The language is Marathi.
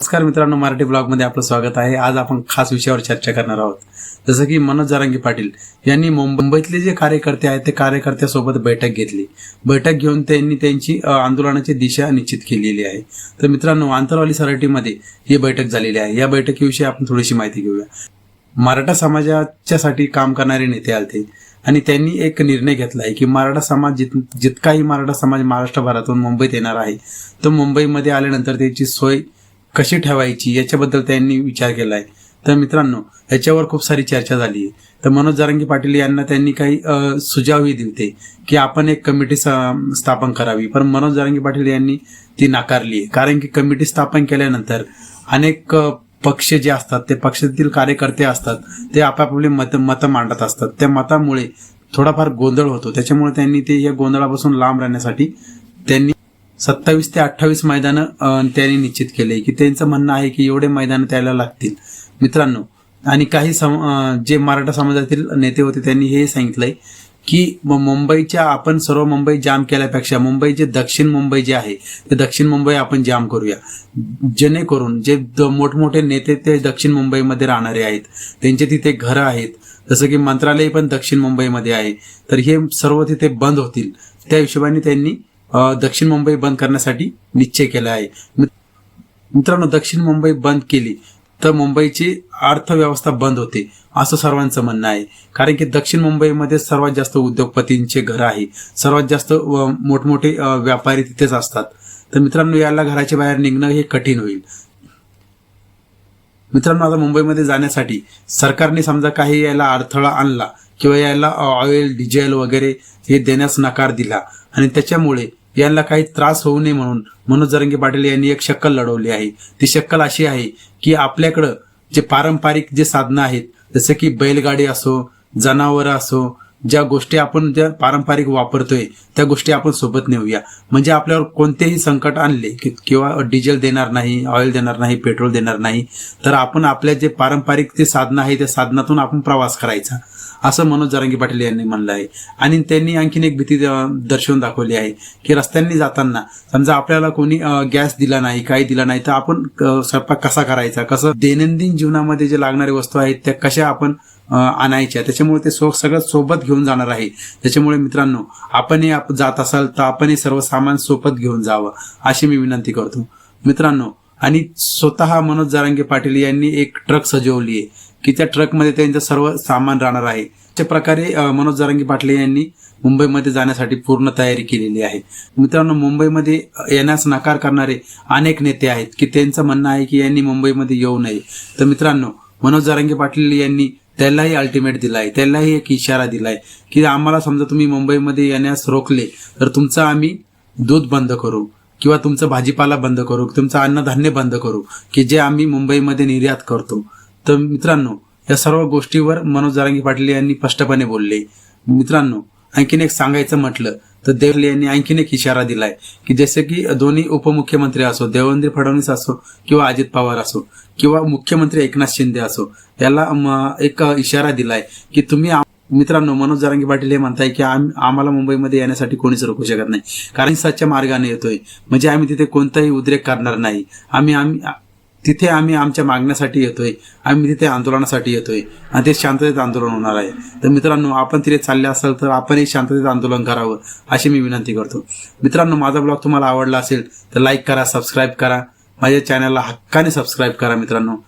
नमस्कार मित्रांनो मराठी ब्लॉगमध्ये आपलं स्वागत आहे. आज आपण खास विषयावर चर्चा करणार आहोत. जसं की मनोज जारांगी पाटील यांनी मुंबईतले जे कार्यकर्ते आहेत ते कार्यकर्त्यासोबत बैठक घेतली. बैठक घेऊन त्यांनी त्यांची आंदोलनाची दिशा निश्चित केलेली आहे. तर मित्रांनो आंतरवाली सराटीमध्ये ही बैठक झालेली आहे. या बैठकीविषयी आपण थोडीशी माहिती घेऊया. मराठा समाजाच्यासाठी काम करणारे नेते आलते आणि त्यांनी एक निर्णय घेतला आहे की मराठा समाज जित जितकाही मराठा समाज महाराष्ट्रभरातून मुंबईत येणार आहे तो मुंबईमध्ये आल्यानंतर त्याची सोय कशी ठेवायची याच्याबद्दल त्यांनी विचार केला आहे तर मित्रांनो याच्यावर खूप सारी चर्चा झाली आहे. तर मनोज जारंगी पाटील यांना त्यांनी काही सुझावही दिलते की आपण एक कमिटी स्थापन करावी. पण मनोज जारंगी पाटील यांनी ती नाकारली आहे. कारण की कमिटी स्थापन केल्यानंतर अनेक पक्ष जे असतात ते पक्षातील कार्यकर्ते असतात ते आपापले मत मतं मांडत असतात. त्या मतामुळे थोडाफार गोंधळ होतो. त्याच्यामुळे त्यांनी ते या गोंधळापासून लांब राहण्यासाठी त्यांनी सत्तावीस ते अठ्ठावीस मैदानं त्यांनी निश्चित केले. की त्यांचं म्हणणं आहे की एवढे मैदानं त्याला लागतील. मित्रांनो आणि काही सम जे मराठा समाजातील नेते होते त्यांनी हे सांगितलंय की म- मुंबईच्या आपण सर्व मुंबई जाम केल्यापेक्षा मुंबई जे दक्षिण मुंबई जे आहे ते दक्षिण मुंबई आपण जाम करूया. जेणेकरून जे द- मोठमोठे नेते ते दक्षिण मुंबईमध्ये राहणारे आहेत त्यांचे तिथे घरं आहेत जसं की मंत्रालय पण दक्षिण मुंबईमध्ये आहे तर हे सर्व तिथे बंद होतील. त्या हिशोबाने त्यांनी दक्षिण मुंबई बंद करण्यासाठी निश्चय केला आहे. मित्रांनो दक्षिण मुंबई बंद केली तर मुंबईची अर्थव्यवस्था बंद होते असं सर्वांचं म्हणणं आहे. कारण की दक्षिण मुंबईमध्ये सर्वात जास्त उद्योगपतींचे घर आहे. सर्वात जास्त मोठमोठे व्यापारी तिथेच असतात. तर मित्रांनो याला घराच्या बाहेर निघणं हे कठीण होईल. मित्रांनो आता मुंबईमध्ये जाण्यासाठी सरकारने समजा काही याला अडथळा आणला किंवा याला ऑइल डिझेल वगैरे हे देण्यास नकार दिला आणि त्याच्यामुळे यांना काही त्रास होऊ नये म्हणून मनोज जरंगे पाटील यांनी एक शक्कल लढवली आहे. ती शक्कल अशी आहे की आपल्याकडं जे पारंपरिक जे साधनं आहेत जसं की बैलगाडी असो जनावरं असो ज्या गोष्टी आपण ज्या पारंपरिक वापरतोय त्या गोष्टी आपण सोबत नेऊया. म्हणजे आपल्यावर कोणतेही संकट आणले की किंवा डिझेल देणार नाही ऑइल देणार नाही पेट्रोल देणार नाही तर आपण आपल्या जे पारंपरिक जे साधनं आहे त्या साधनातून आपण प्रवास करायचा. असं मनोज जरांगी पाटील यांनी म्हणलं आहे. आणि त्यांनी आणखीन एक भीती दर्शवून दाखवली आहे की रस्त्यांनी जाताना समजा आपल्याला कोणी गॅस दिला नाही काही दिला नाही तर आपण स्वयंपाक कसा करायचा? कसं दैनंदिन जीवनामध्ये जे लागणारे वस्तू आहेत त्या कशा आपण आणायच्या त्याच्यामुळे ते सो सगळं सोबत घेऊन जाणार आहे. त्याच्यामुळे मित्रांनो आपणही आप जात असाल तर आपणही सर्व सामान सोबत घेऊन जावं अशी मी विनंती करतो. मित्रांनो आणि स्वतः मनोज जारांगे पाटील यांनी एक ट्रक सजवली आहे की त्या ट्रकमध्ये त्यांचं सर्व सामान राहणार आहे. त्या प्रकारे मनोज जारांगे पाटील यांनी मुंबईमध्ये जाण्यासाठी पूर्ण तयारी केलेली आहे. मित्रांनो मुंबईमध्ये येण्यास नकार करणारे अनेक नेते आहेत की त्यांचं म्हणणं आहे की यांनी मुंबईमध्ये येऊ नये. तर मित्रांनो मनोज जारांगे पाटील यांनी त्यालाही अल्टिमेट दिलाय त्यालाही एक इशारा दिलाय की आम्हाला समजा तुम्ही मुंबईमध्ये येण्यास रोखले तर तुमचं आम्ही दूध बंद करू किंवा तुमचं भाजीपाला बंद करू तुमचं अन्नधान्य बंद करू की जे आम्ही मुंबईमध्ये निर्यात करतो. तर मित्रांनो या सर्व गोष्टीवर मनोज जारांगी पाटील यांनी स्पष्टपणे बोलले. मित्रांनो आणखीन एक सांगायचं म्हटलं तर देवले यांनी आणखीन एक इशारा दिलाय की जसे की दोन्ही उपमुख्यमंत्री असो देवेंद्र फडणवीस असो किंवा अजित पवार असो किंवा मुख्यमंत्री एकनाथ शिंदे असो याला एक इशारा दिलाय की तुम्ही आम- मित्रांनो मनोज जारांगी पाटील हे म्हणताय की आम्हाला मुंबईमध्ये येण्यासाठी कोणीच रोखू शकत नाही. कारण सच्च्या मार्गाने येतोय. म्हणजे आम्ही तिथे कोणताही उद्रेक करणार नाही. आम्ही आम्ही तिथे आम्ही आमच्या मागण्यासाठी येतोय. आम्ही तिथे आंदोलनासाठी येतोय. आणि ते शांततेत आंदोलन होणार आहे. तर मित्रांनो आपण तिथे चालले असाल तर आपणही शांततेत आंदोलन करावं अशी मी विनंती करतो. मित्रांनो माझा ब्लॉग तुम्हाला आवडला असेल तर लाईक करा सबस्क्राईब करा. माझ्या चॅनलला हक्काने सबस्क्राईब करा मित्रांनो.